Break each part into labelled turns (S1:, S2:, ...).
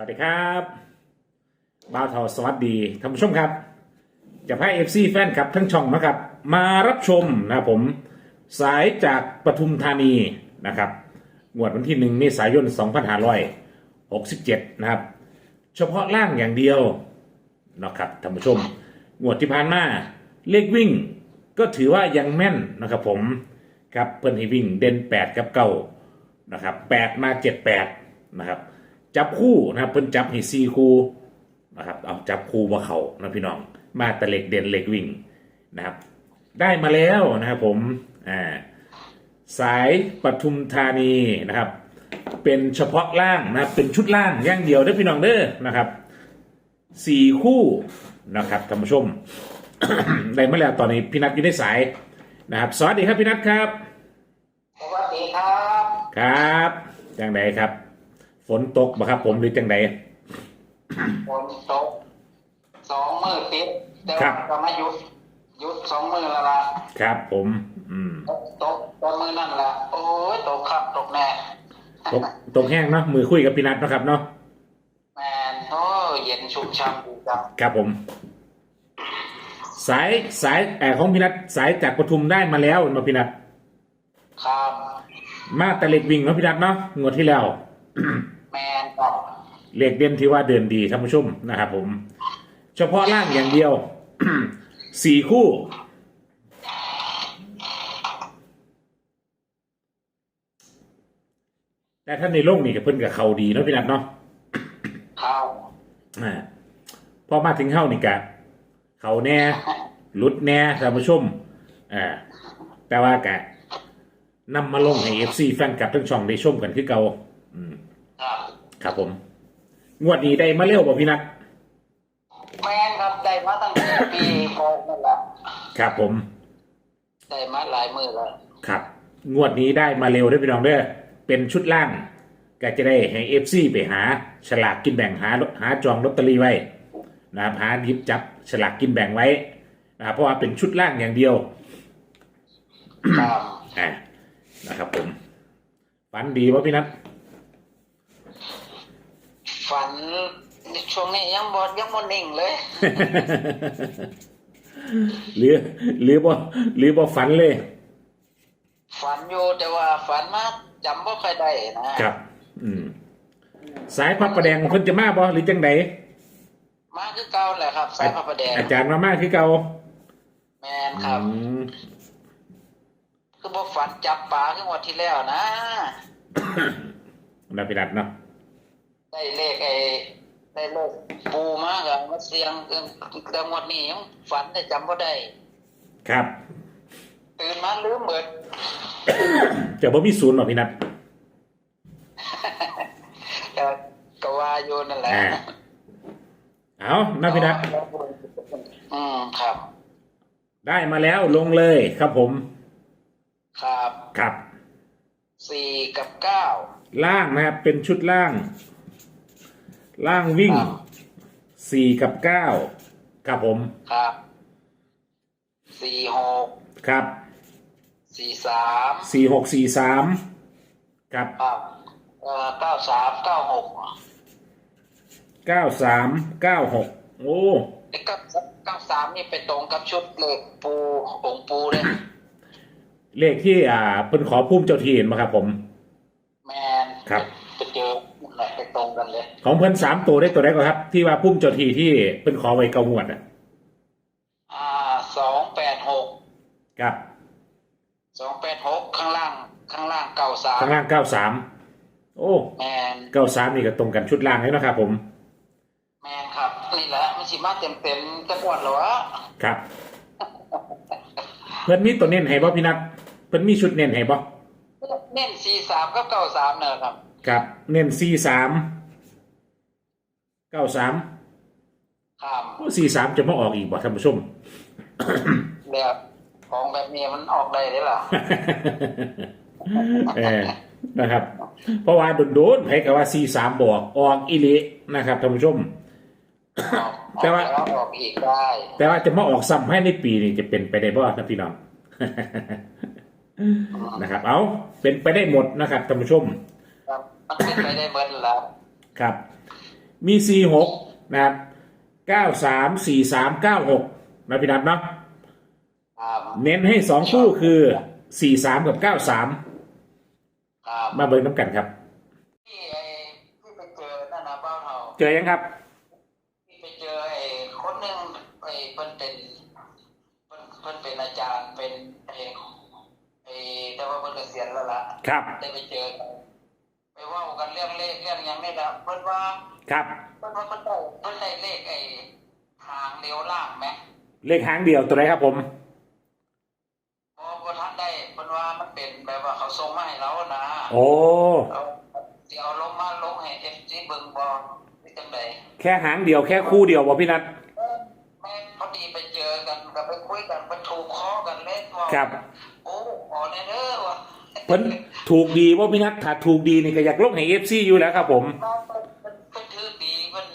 S1: สวัสดีครับบ่าวทอสวัสดีท่านผู้ชมครับ จะพาเอฟซีแฟนครับทั้งช่องนะครับ มารับชมนะผมสายจากปทุมธานีนะครับงวดวันที่หนึ่งเมษายน2567 นะครับ เฉพาะล่างอย่างเดียวนะครับท่านผู้ชมงวดที่ผ่านมาเลขวิ่ง ก็ถือว่ายังแม่นนะครับผมครับเพิ่นให้วิ่งเด่น8กับเก้านะครับ8มา 78 นะครับ จับคู่นะครับเพิ่นจับให้4คู่นะครับเอาจับคู่มาเขานะพี่น้อง มาแต่เหล็กเด่นเหล็กวิ่งนะครับ ได้มาแล้วนะครับผมอ่าสายปทุมธานีนะครับ เป็นเฉพาะล่างนะครับเป็นชุดล่างอย่างเดียวเด้อพี่น้องเด้อนะครับสี่คู่นะครับท่านผู้ชมได้มาแล้วตอนนี้พี่นัทอยู่ในสายนะครับ สวัสดีครับพี่นัทครับ
S2: สวัสดีครับ
S1: ครับจังใดครับ ฝนตกบ่ครับผมหรือจังใด
S2: ฝนตกสองมือติดแต่
S1: ครั
S2: ว่า
S1: บ
S2: ก็ไม่หยุดหยุดสองมือแล้วล่ะ
S1: ครับ ผม อืม
S2: ตกตกตกมือนั่นละโอ้ยตกครับตกแน่
S1: ตกตกแห้งเนาะมือคุยกับพี่นัทเนาะครับเนาะ
S2: แมนโอ้ยเย็นชุ่มช่ำดีจัง
S1: ครับผม สายสายแอบของพี่นัทสายจากปทุมได้มาแล้วเนาะพี่นัท
S2: ครับ
S1: มาแต่เหล็กวิ่งเนาะพี่นัทเนาะงวดที่แล้ว
S2: แมนครับ
S1: เลขเด่นที่ว่าเดินดีท่านผู้ชมนะครับผม เฉพาะล่างอย่างเดียว สี่คู่ แต่ท่านในโลกนี่กับเพิ่นกับเขาดีเนาะพี่นัทเนาะ
S2: ครับ
S1: อ่าพอมาถึงเข้านี่กะเขาแน่หลุดแน่ท่านผู้ชมอ่าแต่ว่ากะนำมาลงให้เอฟซีแฟนคลับทั้งช่องได้ชมกันคือเก่าอืม
S2: ครับ
S1: ครับผม งวดนี้ได้มาเร็วบ่พี่นัท
S2: แมนครับได้มาตั้งแต่ปีหกนั่นแหละ
S1: ครับผม
S2: ได้มาหลายมือแล้ว
S1: ครับ งวดนี้ได้มาเร็วด้วยพี่น้องเด้อเป็นชุดล่าง ก็จะได้ให้เอฟซีไปหาฉลากกินแบ่งหาหาจองลอตเตอรี่ไว้นะครับหาหยิบจับฉลากกินแบ่งไว้นะครับเพราะว่าเป็นชุดล่างอย่างเดียว
S2: ครับ
S1: อ่านะครับผมฝันดีป่ะพี่นัท
S2: ฝันช่วงนี้ยังบอดยังบอนิ่งเลย
S1: หรือหรือบ่หรือบ่ฝันเลย
S2: ฝันอยู่แต่ว่าฝันมาจำไม่ค่อยได้นะครับ
S1: อืม สายพระประแดงคนจะมาบ่หรือจังได
S2: มาคือเก่าแหละครับ สายพระประแดง
S1: อาจารย์มามาคือเก่า
S2: แมนครับ
S1: อืม
S2: คือบอกฝันจับปลาขึ้นวันที่แล้วนะ
S1: นับพิรัตเนาะ
S2: ได้เลขไอ้ได้เลขปูมากอะมาเสียงเอิ่มแต่งวดนี้ยังฝันแต่จำไม่ได้
S1: ครับ
S2: ตื่นมาลืมเบิด
S1: จะบ่มีศูนย์หรอพี่นัท
S2: ก็ก็ว่าอยู่นั่นแหละ
S1: อ่าเอานับพิรัต
S2: อืมครับ
S1: ได้มาแล้วลงเลยครับผม
S2: ครับ
S1: ครับ
S2: สี่กับเก้า
S1: ล่างนะครับ เป็นชุดล่าง ล่างวิ่ง
S2: ครับ
S1: สี่กับเก้าครับผม
S2: ครับสี่หก
S1: ครับ
S2: สี่สาม
S1: สี่หกสี่สามครับ
S2: ครับเอ่อเก้าสามเก้าหก
S1: เก้าสามเก้าหกโอ้
S2: ไอ้เก้าเก้าสามนี่ไปตรงกับชุดเลขปูองค์ปูเลย
S1: เลขที่อ่าเป็นขอพุ่มเจ้าที่เห็นไหมครับผม
S2: แมน
S1: ครับ
S2: ไปเจอนั่น แหละไปตรงกันเลย
S1: ของเพิ่นสามตัวได้ตัวได้ก็ครับ ที่ว่าพุ่มเจ้าที่ที่เป็นขอไว้เกาหวดอะ
S2: อ่าสองแปดหก
S1: ครับ
S2: สองแปดหกข้างล่างข้างล่างเก้าสาม
S1: ข้างล่างเก้าสามโอ้
S2: แมน
S1: เก้าสามนี่ก็ตรงกันชุดล่างเลยนะครับผม
S2: แมนครับนี่แหละมันสิมาเต็มเต็มๆจังหวัดเหรอวะ
S1: ครับ เพิ่นมีตัวเน้นให้บ่พี่นัทเพิ่นมีชุดเน้นให้บ่
S2: เน้นสี่สามกับเก้าสามเนี่ยครับ
S1: ครับ เน้นสี่สาม เก้าสาม
S2: ครับ
S1: โอ้สี่สามจะมาออกอีกบ่ท่านผู้ชม
S2: แบบของแบบนี้มันออกได้หรือเปล่า
S1: เออนะครับ เพราะว่าโดนๆให้กับว่าสี่สามบอกออกอีหลินะครับท่านผู้ชม
S2: ออก
S1: แต่ว่า
S2: ออกแล้วออกอีกได้
S1: แต่ว่าจะมาออกซ้ำให้ในปีนี้จะเป็นไปได้บ่นะพี่น้องนะครับ เอาเป็นไปได้หมดนะครับท่านผู้ชม
S2: ครับมันเป็นไปได้เบิดแล้ว
S1: ครับ มีสี่หกนะครับเก้าสามสี่สามเก้าหกนะพี่นัทเนาะ
S2: ครับ
S1: เน้นให้สองคู่คือสี่สามกับเก้าสาม
S2: ครับ
S1: มาเบิ่งน้ำกันครับ
S2: ที่ไอ้ที่ไปเจอนั่นนะเบ้าเท่า
S1: เจอยังครับ
S2: ที่ไปเจอไอ้คนหนึ่งไอ้เพิ่นเป็นเพิ่นเพิ่นเป็นอาจารย์เป็นไอ้ไอ้แต่ว่าเพิ่นเกษียณแล้วล่ะ
S1: ครับ
S2: ได้ไปเจอกันไป เว่ากันเรื่องเลขเรื่องหยังนี่ละเพิ่นว่า
S1: ครับ
S2: เพิ่นว่าเพิ่นได้เพิ่นได้เลขไอ้ทางเลี้ยวล่างไหม
S1: เลขหางเดียวตัวไหนครับผม
S2: พอบ่ทันได้เพิ่นว่ามันเป็นแบบว่าเขาส่งมาให้เรานะ
S1: โอ้
S2: เอาสิเอาลงมาลงให้ FC เบิ่งบ่นี่จังได
S1: แค่หางเดียวแค่คู่เดียวบ่พี่นัท
S2: เออแม่พอดีไปเจอกันก็ไปคุยกันไปถูกคอกันเล่นว่า
S1: ครับ
S2: โอ้ขอแน่เด้อว่ะ
S1: เพิ่น ถูกดีว่าพี่นัทถ้าถูกดีนี่ก็อยากลงให้เอฟซีอยู่แล้วครับ ผม
S2: ว่าเพิ่นเพิ่นเพิ่นถือดีเพิ่น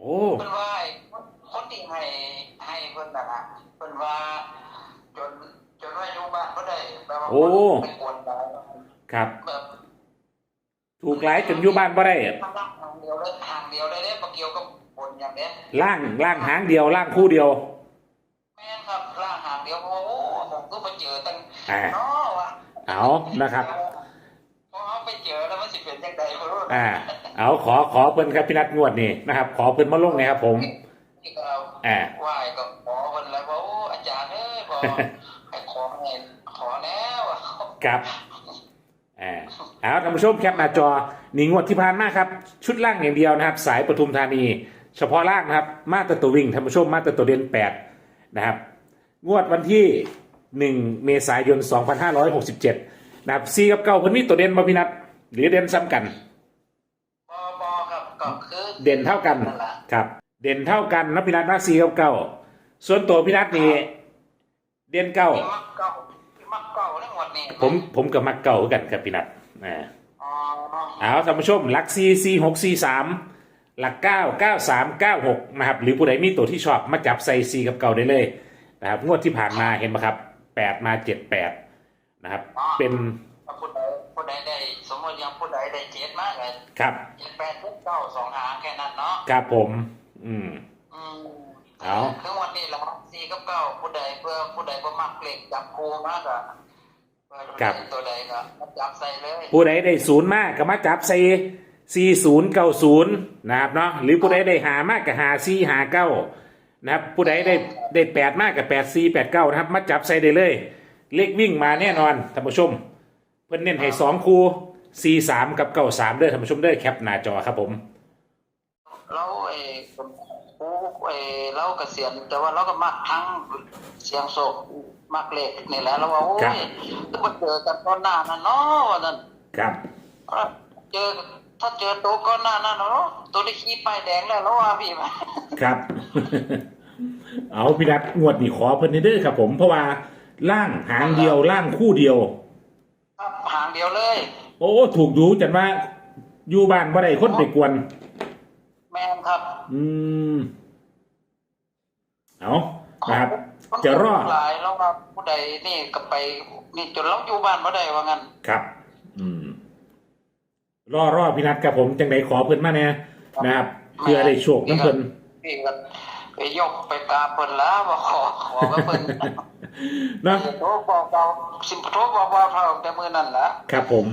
S1: โอ้
S2: เพิ่นว่าไอ้คนคนที่ให้ให้เพิ่นน่ะนะเพิ่นว่า จนจนว่าอยู่บ้านบ่ได้แบบว่า
S1: โอ้
S2: ไปกวนดาว
S1: ครับ
S2: แบบ
S1: ถูกหลายจนอยู่บ้านบ่ได้
S2: ทางล่างทางเดียวเลยทางเดียวเลยเด้บ่เกี่ยวกับบนอย่างเนี้ย
S1: ล่างล่างหางเดียวล่างคู่เดียว
S2: แม่นครับล่างหางเดียวโอ้โหผมก็ไปเจอตั้ง
S1: อ่า
S2: เนาะว่ะ
S1: เอานะครับ
S2: พอเอาไปเจอแล้ว มันสิเป็นจังไดบ่รู้
S1: อ่า เอาขอขอเพิ่นครับพี่นัทงวดนี่นะครับ ขอเพิ่นมาลงหนะครับผม
S2: ที่ก็เอา
S1: อ่า
S2: ไหว้ก็ขอเพิ่นแล้วว่าโอ้อาจารย์เอ้ยบ่ให้ขอให้ขอแล้วอะ
S1: ครับอ่าเอาท่านผู้ชมแคปหน้าจอนี่งวดที่ผ่านมาครับ ชุดล่างอย่างเดียวนะครับ สายปทุมธานี เฉพาะล่างนะครับ มาตรตัววิ่งท่านผู้ชมมาตรตัวเด่นแปดนะครับ งวดวันที่ 1 เมษายน 2567 นะครับซีกับเก้าเพิ่นมีตัวเด่นบ่พี่นัท หรือเด่นซ้ำกัน
S2: บ่บ่ครับก็คือ
S1: เด่นเท่ากัน
S2: นั่นล่ะ
S1: ครับ เด่นเท่ากันนะพี่นัทนะซีกับเก้าส่วนตัวพี่นัทนี่เด่นเก้า
S2: ที่มักเก่าที่มักเก่าในหมดนี่
S1: ผมผมกับมักเก้าคือกันครับพี่นัทอ่า
S2: อ๋อ
S1: เอาท่านผู้ชมหลักซีซีหกซีสามหลักเก้าเก้าสามเก้าหกนะครับ หรือผู้ใดมีตัวที่ชอบมาจับใส่ซีกับเก่าได้เลยนะครับงวดที่ผ่านมาเห็นไหมครับแปดมาเจ็ดแปดนะครับ เป็น
S2: ถ้าผู้ใดผู้ใดได้ สมมติอย่างผู้ใดได้เจ็ดมากเลย
S1: ครับ
S2: เจ็ดแปดทุกเก้าสองหางแค่นั้นเนาะ
S1: ครับผม อืม
S2: อืม
S1: เอา
S2: คือวันนี้เราสี่กับเก้าผู้ใดเพื่อผู้ใดบ่มักเล็กจับครูมากอะเพื่อ
S1: ครับ
S2: ตัวใดก็มาจับใส่เลย
S1: ผู้ใดได้ศูนย์มากก็มาจับใส่ซีศูนย์เก้าศูนย์นะครับเนาะหรือผู้ใดได้หามากก็หาซีหาเก้านะครับผู้ใดได้ได้แปดมากกับแปดซีแปดเก้านะครับมาจับใส่ได้เลย เลขวิ่งมาแน่นอนท่านผู้ชม เพิ่นเน้นให้สองคู่ ซีสามกับเก้าสามเด้อท่านผู้ชมเด้อแคปหน้าจอครับผม
S2: เราเออครูเออเราเกษียณแต่ว่าเราก็มักทั้งเสียงโศกมักเล็กนี่แหละเราว่าโอ้
S1: ครับ
S2: ยก็มาเจอกันตอนหน้านั่นเนาะว่านั่น
S1: ครับ
S2: เจอถ้าเจอตัวก้อนหน้านั่นเนาะตัวได้ขี้ป้ายแดงแล้วแล้วว่าพี่มา
S1: ครับ เอาพี่นัดงวดนี่ขอเพิ่นเด้อครับผมเพราะว่าล่างหางเดียวล่างคู่เดียว
S2: ครับหางเดียวเลย
S1: โอ้ถูกดูจันว่าอยู่บ้านบ่ได้คนไปกวน
S2: แม่นครับ
S1: อืมเอานะครับจะรอด
S2: หลายแล้วว่าผู้ใดนี่ก็ไปนี่จนเราอยู่บ้านบ่ได้ว่างั้น
S1: ครับ อืม รอรอพี่นัดกับผมจังไดขอเพิ่นมาเนี่ยนะครับเพื่อได้โชคน้ำเพิ่น
S2: พี่ก็ไปยกไปกราบเพิ่นแล้วว่าขอขอกับเพิ่น
S1: เนาะ
S2: โทรบอกเราสิโทรบอกว่าเราแต่มื้อนั้นล่ะ
S1: ครับผม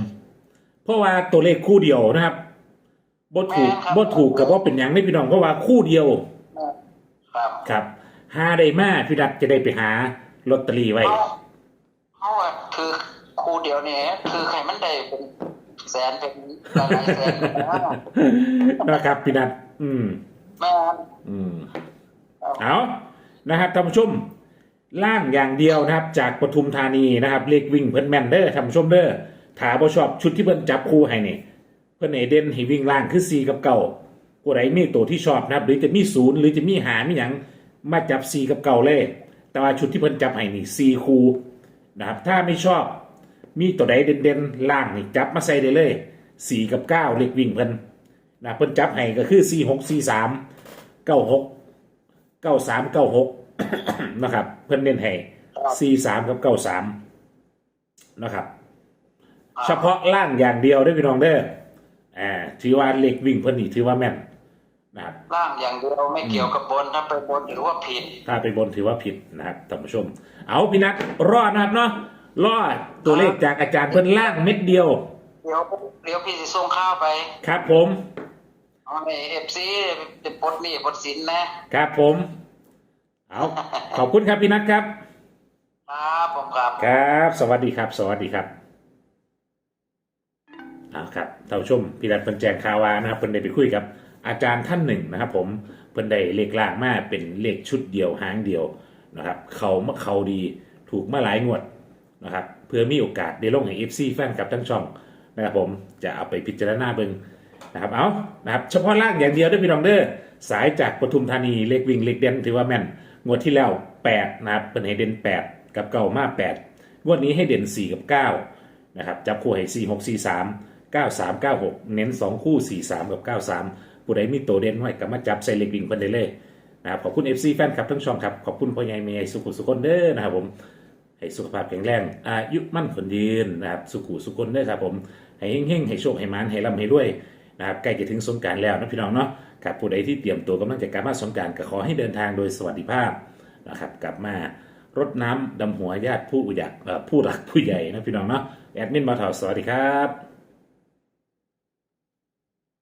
S1: เพราะว่าตัวเลขคู่เดียวนะครับบ่ถูก
S2: แม่นครับ
S1: บ่ถูกกับว่าเป็นอย่างนี้พี่น้องเพราะว่าคู่เดียว
S2: ครับ
S1: ครับหาได้มาพี่นัดจะได้ไปหาลอตเตอรี่ไว้
S2: เฮาเฮาอะคือครูเดียวนี่คือใครมันได้เป็นแสนเป็นหลายๆแสนนะ
S1: นะครับพี่นัดอืม
S2: แม่น
S1: อืม
S2: ครับ
S1: เอานะครับท่านผู้ชมล่างอย่างเดียวนะครับ จากปทุมธานีนะครับ เลขวิ่งเพิ่นแมนเดอร์ท่านผู้ชมเด้อ ถาบ่ชอบชุดที่เพิ่นจับคู่ให้นี่เพิ่นเอเด่นให้วิ่งล่างคือ4กับเก่าผู้ใดมีตัวที่ชอบนะครับ หรือจะมีศูนย์หรือจะมีหามีหยังมาจับ4กับเก่าเลย แต่ว่าชุดที่เพิ่นจับให้นี่4คู่นะครับถ้าไม่ชอบมีตัวใดเด่นๆล่างนี่จับมาใส่ได้เลย4กับ9เลขวิ่งเพิ่นนะเพิ่นจับให้ก็คือ4 6 4 3 9 6เก้าสามเก้าหกนะครับ เพื่นเน้นให้สี่สามกับเก้าสามนะครับ เฉพาะล่างอย่างเดียวได้อพี่น้องเด้ออ่าถือว่าเล็กวิ่งเพื่อนนี่ถือว่าแม่นนะครับ
S2: ล่างอย่างเดียวไม่เกี่ยวกับบนถ้าไปบนถือว่าผิด
S1: ถ้าไปบนถือว่าผิดนะครับท่านผู้ชม เอาพี่นัทรอดนะครับเนาะรอดตัวเลขจากอาจารย์เพิ่นล่างเม็ดเดียว
S2: เดี๋ยวเดี๋ยวพี่สิส่งข้าวไป
S1: ครับผม
S2: เอาในเอฟซีเป็นปลดหนี้ปลดสินนะครับ
S1: ผมเอาขอบคุณครับพี่นัทครับ
S2: ครับผมครับ
S1: ครับ สวัสดีครับ สวัสดีครับเอาครับท่าชมพี่นัทเพิ่นแจงข่าวว่านะครับเพิ่นได้ไปคุยกับ อาจารย์ท่านหนึ่งนะครับ ผมเพิ่นได้เลขล่างมาเป็นเลขชุดเดียวหางเดียวนะครับ เขามาเขาดีถูกมาหลายงวดนะครับ เพื่อมีโอกาสได้ลงให้ FC แฟนกับทั้งช่องนะครับผมจะเอาไปพิจารณาเบิงนะครับเอานะครับเฉพาะล่างอย่างเดียวด้วยพี่น้องเด้อสายจากปทุมธานีเลขวิ่งเลขเด่นถือว่าแม่นงวดที่แล้ว8นะครับเป็นให้เด่น8 กับเก่ามา8งวดนี้ให้เด่น 4 กับ9นะครับจับคู่ให้4 6 4 3 9 3 9 6 เน้น 2 คู่ 4 3 กับ 9 3ผู้ใดมีตัวเด่นไว้ก็มาจับใส่เลขวิ่งเพิ่นได้เลยนะครับขอบคุณ FC แฟนคลับทั้งช่องครับ ขอบคุณพ่อใหญ่เมย์สุขุสุคนเด้อนะครับผมให้สุขภาพแข็งแรงอายุมั่นคนยืนนะครับสุขุสุคนเด้อครับผมให้เฮงๆให้โชคให้มานให้ร่ำให้ด้วยนะครับใกล้จะถึงสงการแล้วนะพี่น้องเนาะกับผู้ใดที่เตรียมตัวกำลังจะกลับมาสงการก็ขอให้เดินทางโดยสวัสดิภาพนะครับกลับมารดน้ำดำหัวญาติผู้ใหญ่เอ่อผู้หลักผู้ใหญ่นะพี่น้องเนาะแอดมินมาถอดสวัสดีครับ